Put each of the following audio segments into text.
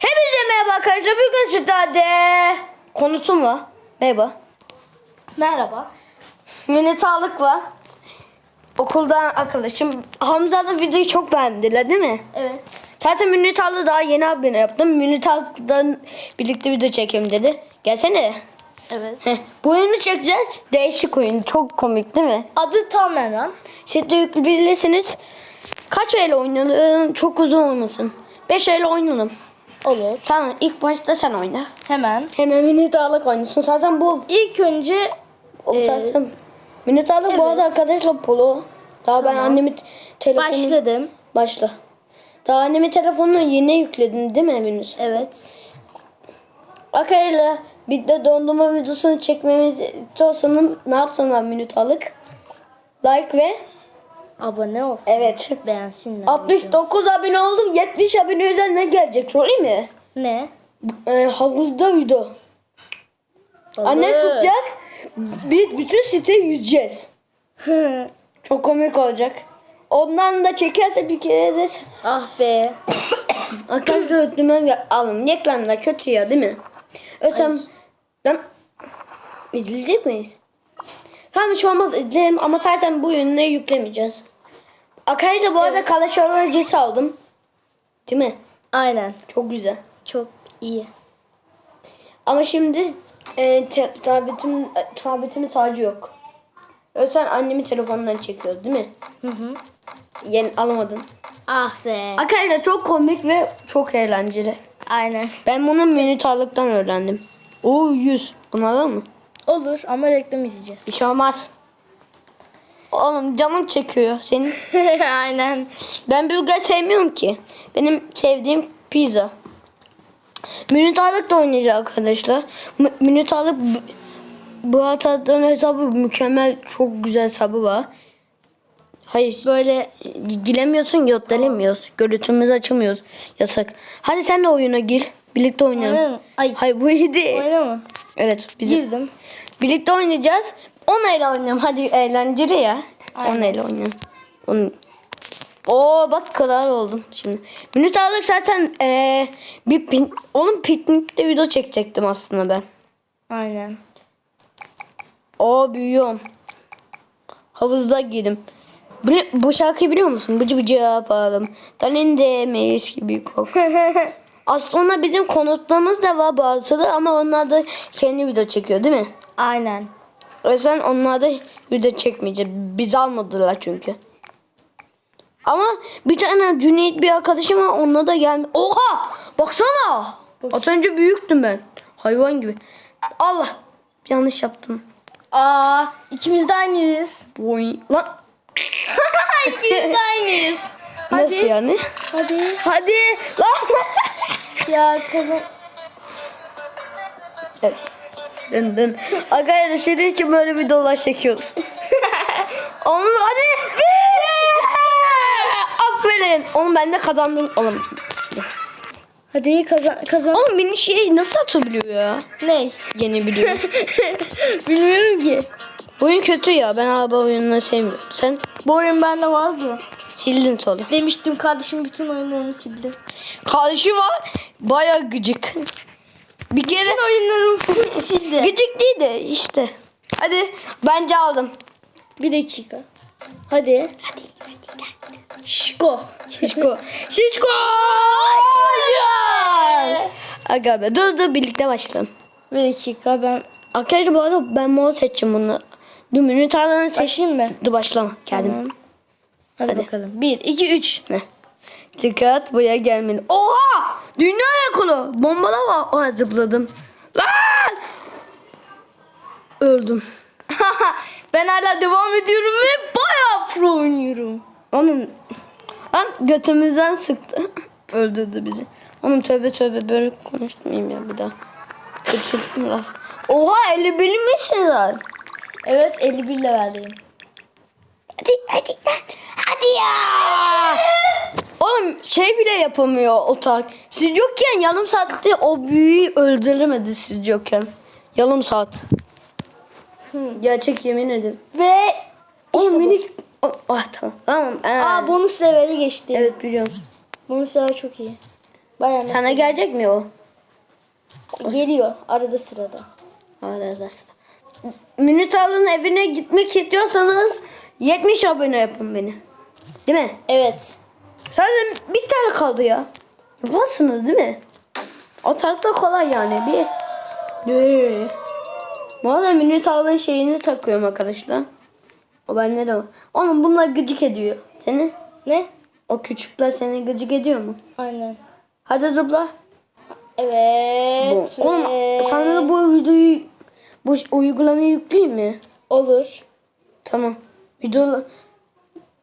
Hepinize merhaba arkadaşlar. Bugün sizlerle konutum var. Merhaba. Merhaba. Minnetarlık var. Okuldan arkadaşım Hamza da videoyu çok beğendiler değil mi? Evet. Zaten Minnetarlı daha yeni abone yaptım. Minnetarlık'tan birlikte video çekeyim dedi. Gelsene. Evet. Heh, bu oyunu çekeceğiz. Değişik oyun. Çok komik değil mi? Adı Tameran. Siz de yükleyebilirsiniz. Kaç öyle oynayalım? Çok uzun olmasın. 5 öyle oynayalım. Olur. Tamam ilk başta sen oyna. Hemen. Hemen Minnetarlık oynasın. Zaten bu İlk önce o Ee, zaten Minnetarlık bu arada evet. arkadaşlar polo. Daha ben annemin telefonu... başladım. Başla. Daha annemin telefonunu yeni yükledin değil mi henüz? Evet. Akayla bir de dondurma videosunu çekmemiz istiyorsanız ne yapsınlar Minnetarlık? Like ve Abone olsun. evet. Beğensinler. 69 abone oldum. 70 abone üzerine ne gelecek sorayım mı? Ne? Ee, havuzda video. Annem Olur. tutacak. Biz bütün siteyi yüzeceğiz. Çok komik olacak. Ondan da çekerse bir kere de ah be. arkadaşlar ötümden gel. Alın. Reklam da kötü ya değil mi? Ötem. Lan izleyecek miyiz? Tamam hiç olmaz izleyelim ama zaten bu ürünleri yüklemeyeceğiz. Akay'ı da bu arada Evet. kalaş öğrencisi aldım. Değil mi? Aynen. Çok güzel. Çok iyi. Ama şimdi e, te, tabletim, e, tabletimin tacı yok. Öten annemin telefonundan çekiyor değil mi? Hı hı. Yeni alamadın. Ah be. Arkadaşlar çok komik ve çok eğlenceli. Aynen. Ben bunu minütarlıktan öğrendim. Oo 100. Bunu alalım mı? Olur ama reklam izleyeceğiz. Bir şey olmaz. Oğlum canım çekiyor senin. Aynen. Ben burger sevmiyorum ki. Benim sevdiğim pizza. Minütarlık da oynayacak arkadaşlar. M- Minütarlık bu hatadan hesabı mükemmel çok güzel hesabı var. Hayır Böyle giremiyorsun yok delemiyoruz. Görüntümüzü açamıyoruz. Yasak. Hadi sen de oyuna gir. Birlikte oynayalım. Oynayalım. Ay. Hayır bu iyi değil. oyna mı? Evet bizim. Girdim. Birlikte oynayacağız. 10 el oynayalım. Hadi eğlenceli ya. 10 Aynen. el oynayalım. On... Oo bak kadar oldum şimdi. Minüt aldık zaten ee, bir pin... Oğlum piknikte video çekecektim aslında ben. Aynen. Oo büyüyorum. Havuzda girdim. Bu, bu şarkıyı biliyor musun? Bıcı bıcı yapalım. Dalinde mis gibi kok. Aslında bizim konutlarımız da var bazıları ama onlar da kendi video çekiyor değil mi? Aynen. O yüzden onlar da video çekmeyecek. Biz almadılar çünkü. Ama bir tane Cüneyt bir arkadaşım var onunla da gelme. Oha! Baksana! Az önce büyüktüm ben. Hayvan gibi. Allah! Yanlış yaptım. Aa, ikimiz de aynıyız. Boy. Lan ikimiz de aynıyız. nasıl yani? Hadi. Hadi! Lan! Ya kazan. Evet. Dın dın. Arkadaşlar senin için böyle bir dolaş çekiyoruz. Oğlum hadi! Aferin. Oğlum ben de kazandım. Oğlum. Hadi kazan kazan. Oğlum beni şey nasıl atabiliyor ya? Ne? Yeni biliyor. Bilmiyorum ki. Bu oyun kötü ya. Ben araba oyunları sevmiyorum. Sen Bu oyun bende vardı. sildin sonra. Demiştim kardeşim bütün oyunlarımı sildi. Kardeşi var. Baya gıcık. Bir kere Bütün oyunlarımı full sildi. gıcık değil de işte. Hadi bence aldım. Bir dakika. Hadi. Hadi. Şiko. Şişko. Şişko. Aga be. Dur dur birlikte başlayalım. Bir dakika ben Arkadaşlar bu arada ben mor seçeceğim bunu. Dur menü tarlanı seç. seçeyim mi? Dur başlama. Geldim. Tamam. Hadi, Hadi. bakalım. 1, 2, 3. Ne? Dikkat buraya gelmeli. Oha! Dünya ekolu. Bombala var. Oha zıpladım. Lan! Öldüm. ben hala devam ediyorum ve bayağı pro oynuyorum. Onun lan götümüzden sıktı. Öldürdü bizi. Onun tövbe tövbe böyle konuşmayayım ya bir daha. Laf. Oha 51 misin lan? Evet 51 levelliyim. Hadi hadi. Hadi şey bile yapamıyor otak. Siz yokken yarım saatte o büyüyü öldüremedi siz yokken. Yarım saat. Gerçek yemin ederim. Ve Oğlum bu. minik... Oh, ah tamam. Tamam. ee. Aa bonus leveli geçti. Evet biliyorum. Bonus level çok iyi. Bayağı Sana gelecek mi o? geliyor arada sırada. Arada sıra. Münitalı'nın evine gitmek istiyorsanız 70 abone yapın beni. Değil mi? Evet. Sadece bir tane kaldı ya. Yaparsınız değil mi? O takla kolay yani. Bir... Ne? Bu arada Münitalı'nın şeyini takıyorum arkadaşlar. O bende de var. Oğlum bunlar gıcık ediyor. Seni? Ne? O küçükler seni gıcık ediyor mu? Aynen. Hadi zıpla. Bu. Evet. Oğlum ve- sana da bu videoyu bu uygulamayı yükleyeyim mi? Olur. Tamam. Video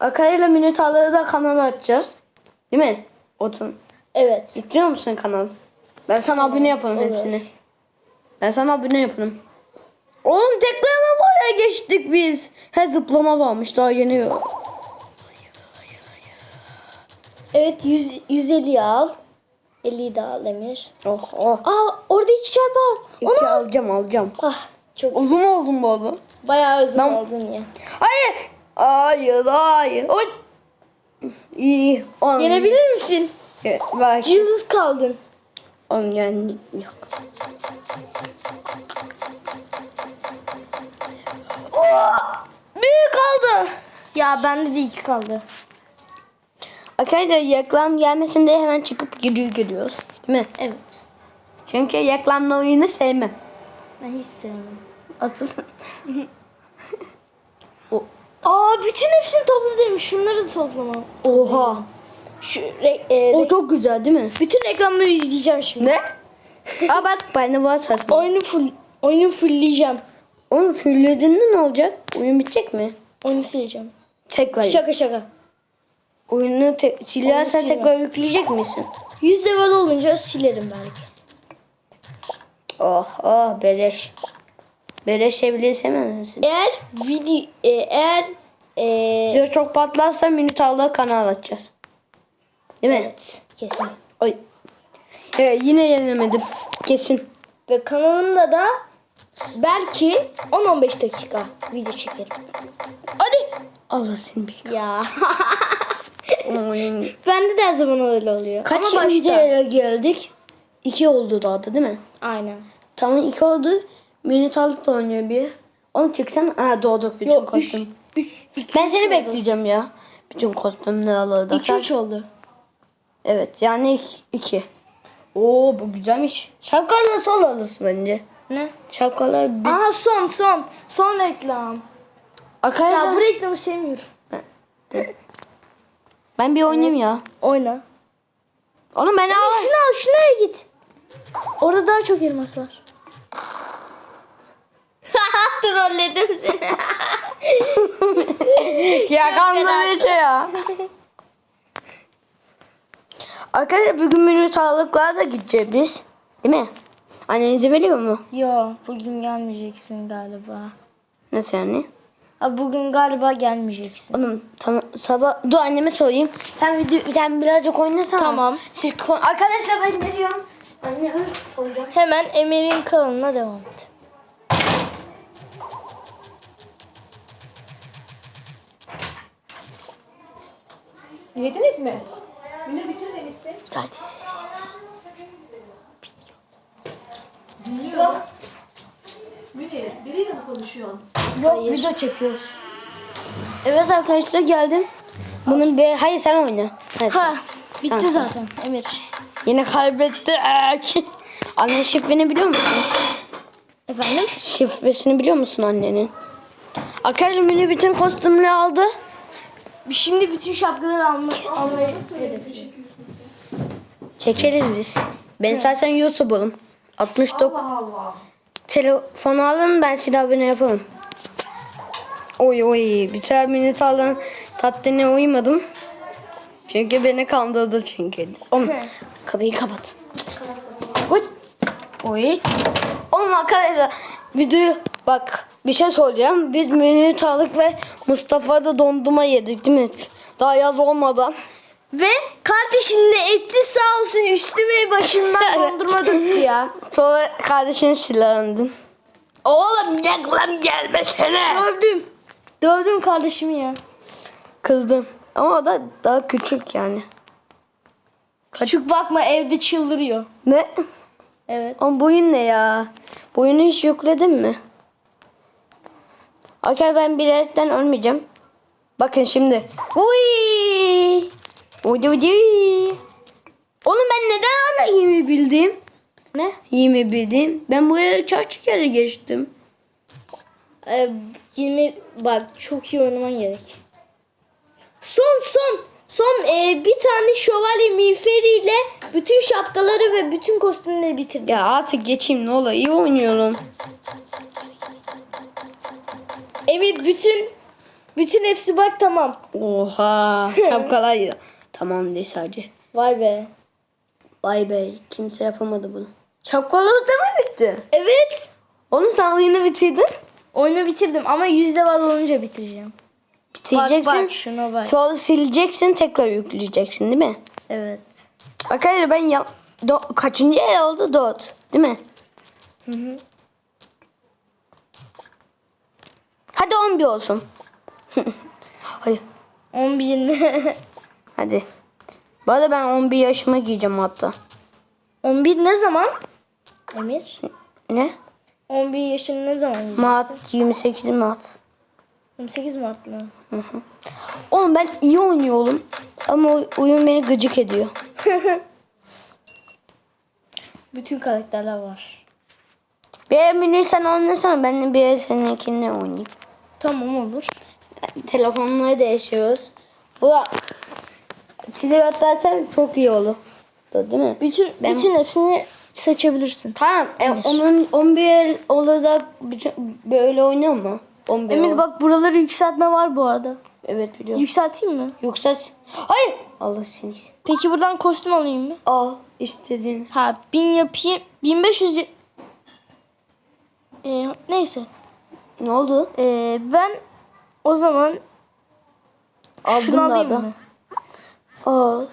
Akay'la Münitalı'ya da kanal açacağız. Değil mi? Otun. Evet. İstiyor musun kanal? Ben sana abone yaparım olur. hepsini. Ben sana abone yaparım. Oğlum tekleme boya geçtik biz. He zıplama varmış daha yeni yok. Evet 100, 150 al. 50 de al Emir. Oh oh. Aa orada iki çarpı al. İki alacağım alacağım. Ah çok Uzun oldum bu arada. bayağı özür Ben- oldun ya. Hayır. Hayır hayır. Oy. İyi. Oğlum. Yenebilir misin? Evet, Bak. Yıldız kaldın. Oğlum yani yok. Oh! Büyük oldu. Ya bende de iki kaldı. Arkadaşlar reklam gelmesin diye hemen çıkıp giriyor giriyoruz. Değil mi? Evet. Çünkü reklamlı oyunu sevmem. Ben hiç sevmem. Asıl. o, Aa bütün hepsini topla demiş. Şunları da toplamam. oha. Şu re- e, O re- çok güzel değil mi? bütün reklamları izleyeceğim şimdi. Ne? Aa bak bende var saçma. Oyunu full oyunu fullleyeceğim. Onu fullediğinde ne olacak? Oyun bitecek mi? Oyunu sileceğim. Tekrar. Şaka şaka. Oyunu te- silersen tekrar yükleyecek misin? 100 level olunca silerim belki. Oh oh beleş. Beleş evliliği sevmez misin? Eğer video e, eğer e, çok patlarsa minütarlığı kanal açacağız. Değil mi? evet kesin. Oy. Evet, yine yenemedim. Kesin. Ve kanalımda da belki 10-15 dakika video çekerim. Hadi. Allah seni bir. Ya. Oyun. Bende de her zaman öyle oluyor. Kaç Ama başta. videoya geldik? İki oldu daha da değil mi? Aynen. Tamam iki oldu. Minütarlık da oynuyor bir. Onu çıksan. Ha doğduk bütün Yok 3 kostüm. 3 2 Ben seni bekleyeceğim ya. Bütün kostümleri alırdı. 2 3 oldu. Evet yani iki. iki. Oo bu güzelmiş. Şapkalı sol alırsın bence. Ne? Şapkalar bir... Aha son son. Son reklam. Ya Arkadaşlar bu reklamı sevmiyorum. ben bir oynayayım ya. Oyna. Oğlum ben al. Şunu al şuraya git. Orada daha çok elmas var. Trolledim seni. Ya kandırıcı ya. Arkadaşlar bugün menü sağlıklara da gideceğiz biz. Değil mi? Annenizi veriyor mu? Yo bugün gelmeyeceksin galiba. Nasıl yani? Abi bugün galiba gelmeyeceksin. Oğlum tamam sabah dur anneme sorayım. Sen video sen birazcık oynasana. Tamam. Siz kon- Arkadaşlar ben ne diyorum? Anneme soracağım. Hemen Emir'in kanalına devam et. Yediniz mi? Yine bitirmemişsin. Hadi. Yok. Münir, biriyle mi konuşuyorsun? Yok video çekiyoruz. Evet arkadaşlar geldim. Bunun bir hayır sen oyna. Evet. Ha bitti Tamam. zaten Emir. Yine kaybettik. Anne şifreni biliyor musun? Efendim? Şifresini biliyor musun annenin? Arkadaşlar Münir bütün kostümleri aldı. Şimdi bütün şapkaları alma, almayı. Çekeriz biz. Ben zaten YouTube'um. 69 Allah Allah. telefonu alın ben size abone yaparım. Oy oy bir tane minut alın tatlına uymadım. Çünkü beni kandırdı çünkü. Oğlum kapıyı kapat. Oy. Oy. Oğlum arkadaşlar videoyu bak bir şey soracağım. Biz minut aldık ve Mustafa da dondurma yedik değil mi? Daha yaz olmadan. Ve kardeşinin de etti sağ olsun üstüme başımdan dondurma döktü ya. Sonra kardeşini silahlandın. Oğlum reklam gelmesene. Dövdüm. Dövdüm kardeşimi ya. Kızdım. Ama o da daha küçük yani. Küçük bakma evde çıldırıyor. Ne? Evet. Ama boyun ne ya? Boyunu hiç yükledin mi? Okey ben biletten ölmeyeceğim. Bakın şimdi. Uy! Uy uy Oğlum ben neden hala 20 bildim? Ne? 20 bildim. Ben buraya kaç kere geçtim? Ee, 20 bak çok iyi oynaman gerek. Son son son ee, bir tane şövalye miğferiyle bütün şapkaları ve bütün kostümleri bitirdim. Ya artık geçeyim ne olur. İyi oynuyorum. Emir bütün bütün hepsi bak tamam. Oha. Şapkalar. Tamam değil sadece. Vay be. Vay be kimse yapamadı bunu. Şapkalar da mı bitti? Evet. Oğlum sen oyunu bitirdin. Oyunu bitirdim ama 100 level olunca bitireceğim. Bitireceksin. Bak bak şuna bak. Sonra sileceksin tekrar yükleyeceksin değil mi? Evet. Arkadaşlar ben ya, do, kaçıncı el oldu? Dört. Değil mi? Hı hı. Hadi 11 olsun. Hayır. 11 mi? Hadi. Bu arada ben 11 yaşıma giyeceğim hatta. 11 ne zaman? Emir. Ne? 11 yaşın ne zaman? Mart 28 Mart. 28 Mart mı? Oğlum ben iyi oynuyorum. Ama oy- oyun beni gıcık ediyor. Bütün karakterler var. Bir menü sen oynasana. Ben de bir seninkini oynayayım. Tamam olur. Telefonları değişiyoruz. Bu da size atlarsan çok iyi olur. Değil mi? Bütün bütün hepsini seçebilirsin. Tamam. E, onun 11 el olarak bütün, böyle oynuyor mu? 11 Emir bak buraları yükseltme var bu arada. Evet biliyorum. Yükselteyim mi? Yoksa hayır. Allah seni. Peki buradan kostüm alayım mı? Al istediğin. Ha 1000 yapayım. 1500 y- Ee, neyse. Ne oldu? Ee, ben o zaman Aldın şunu alayım da. mı? Al.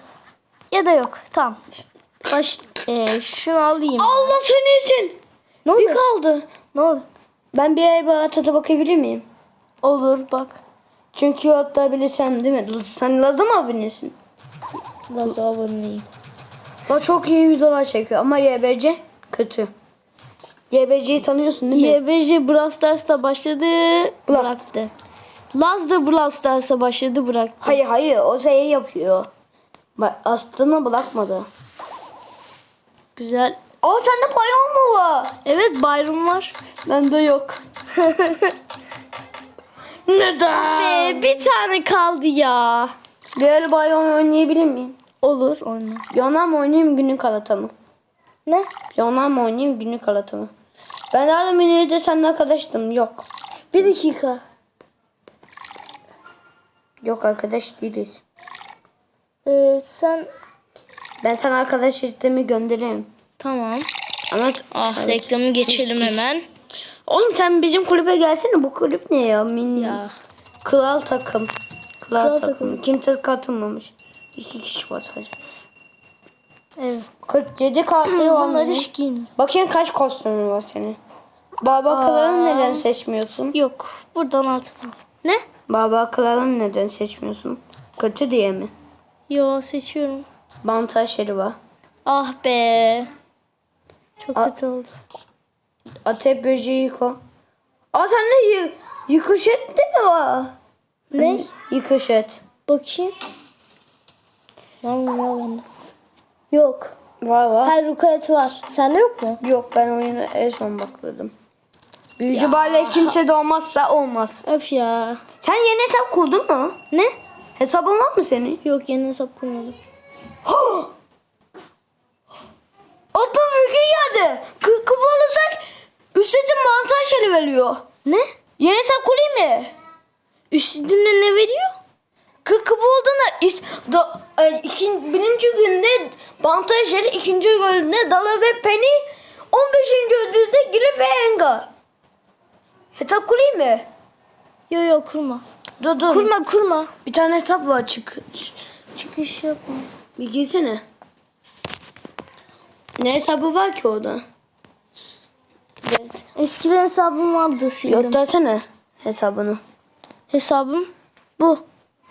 Ya da yok. Tamam. Baş, ee, şunu alayım. Allah seni için. Ne Bir oldu? kaldı. Ne oldu? Ben bir ay bahçede bakabilir miyim? Olur bak. Çünkü hatta bilirsen değil mi? Sen Lazım abinisin. Nasıl aboneyim? O çok iyi videolar çekiyor ama YBC kötü. YBC'yi tanıyorsun değil mi? YBJ Brawl Stars'ta başladı. Bıraktı. Bıraktı. Laz da Brawl Stars'a başladı bıraktı. Hayır hayır o şeyi yapıyor. Bak aslında bırakmadı. Güzel. Aa sende bayon mu var? Evet Byron var. Bende yok. Neden? Be, bir tane kaldı ya. El bayon oynayabilir miyim? Olur oyna. Yona mı oynayayım günlük halata mı? Ne? Yona mı oynayayım günlük halata mı? Ben daha da menüde seninle arkadaştım. Yok. Bir dakika. Yok arkadaş değiliz. Ee, sen Ben sana arkadaş sistemi göndereyim. tamam. Ama Ah Evet. reklamı geçelim hemen. Oğlum sen bizim kulübe gelsene. Bu kulüp ne ya? Mini. Ya. Kral takım. Kral, Kral takım. takım. Kimse katılmamış. İki kişi var sadece. Evet. 47 kartları var. Bunları mı? hiç giymiyor. Bakayım kaç kostümün var senin. Baba Kral'ı neden seçmiyorsun? Yok. Buradan altına. Ne? Baba Kral'ı neden seçmiyorsun? Kötü diye mi? Yo seçiyorum. Bantaşları var. Ah be. Çok kötü oldu. Atep böceği yıko. Aa sende y- yıkış et de mi var? Ne? Yıkış et. Bakayım. Var mı ya bende? Yok. Var var. Her rukayet var. Sende yok mu? Yok ben oyunu en son bakladım. Büyücü bale kimse de olmazsa olmaz. Öf ya. Sen yeni hesap kurdun mu? Ne? Hesabın var mı senin? Yok yeni hesap kurmadım. Atla bilgi geldi. Kı kıpı alırsak üstelik mantar şeri veriyor. Ne? Yeni hesap kurayım mı? Üstünde ne veriyor? Kı kıpı olduğunda is, da, e, ikin, birinci günde mantar şeri, ikinci günde Dala ve Penny, 15. ödülde Gilif ve Engar. Hesap kurayım mı? Yo yo kurma. Dur dur. Kurma kurma. Bir tane hesap var çık. Çıkış yapma. Bir girsene. Ne hesabı var ki orada? Evet. Eskiden hesabım vardı sildim. Göstersene hesabını. Hesabım bu.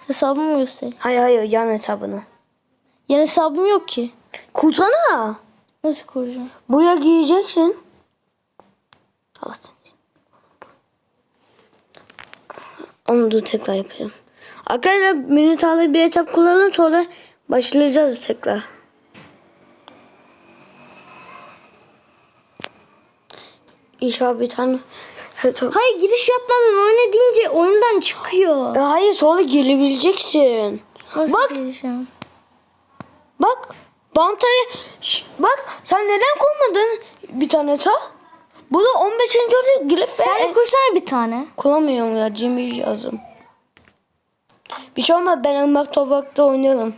Hesabımı göster. Hayır hayır yan hesabını. Yeni hesabım yok ki. Kursana. Nasıl kuracağım? Buraya gireceksin. Allah. Onu da tekrar yapayım. Arkadaşlar minutalı bir etap kullanalım sonra başlayacağız tekrar. İnşallah bir tane etap. Hayır giriş yapmadan oyna deyince oyundan çıkıyor. E, Hayır sonra gelebileceksin. Nasıl Bak gireceğim? bak bantayı Şş, bak sen neden koymadın bir tane ta? Bu da 15. olur girip Sen de kursana bir tane. Kullanmıyorum ya Jimmy yazım. Bir şey olmaz ben Irmak Toprak'ta oynayalım.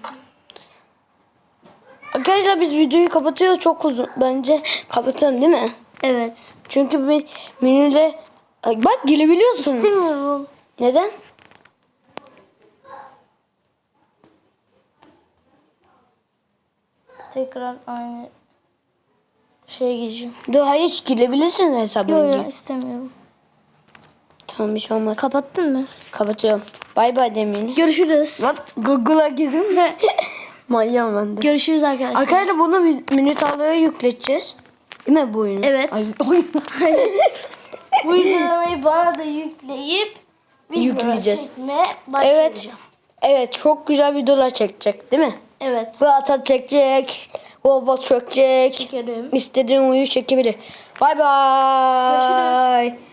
Arkadaşlar biz videoyu kapatıyoruz çok uzun. Bence kapatalım değil mi? Evet. Çünkü bir menüyle Ay, bak girebiliyorsun. İstemiyorum. Neden? Tekrar aynı şeye gireceğim. Daha hiç girebilirsin hesabına. Yok yok istemiyorum. Tamam bir şey olmaz. Kapattın mı? Kapatıyorum. Bay bay demin. Görüşürüz. Lan Google'a girdim. Manyağım ben de. Görüşürüz arkadaşlar. Arkadaşlar bunu min- minutalığa yükleteceğiz. Değil mi bu oyunu? Evet. Ay, oyun. Bu uygulamayı bana da yükleyip video Yükleyeceğiz. çekmeye Evet. başlayacağım. Evet çok güzel videolar çekecek değil mi? Evet. Zaten çekecek. Robot çekecek. Çekelim. İstediğin uyu çekebilir. Bay bay. Görüşürüz.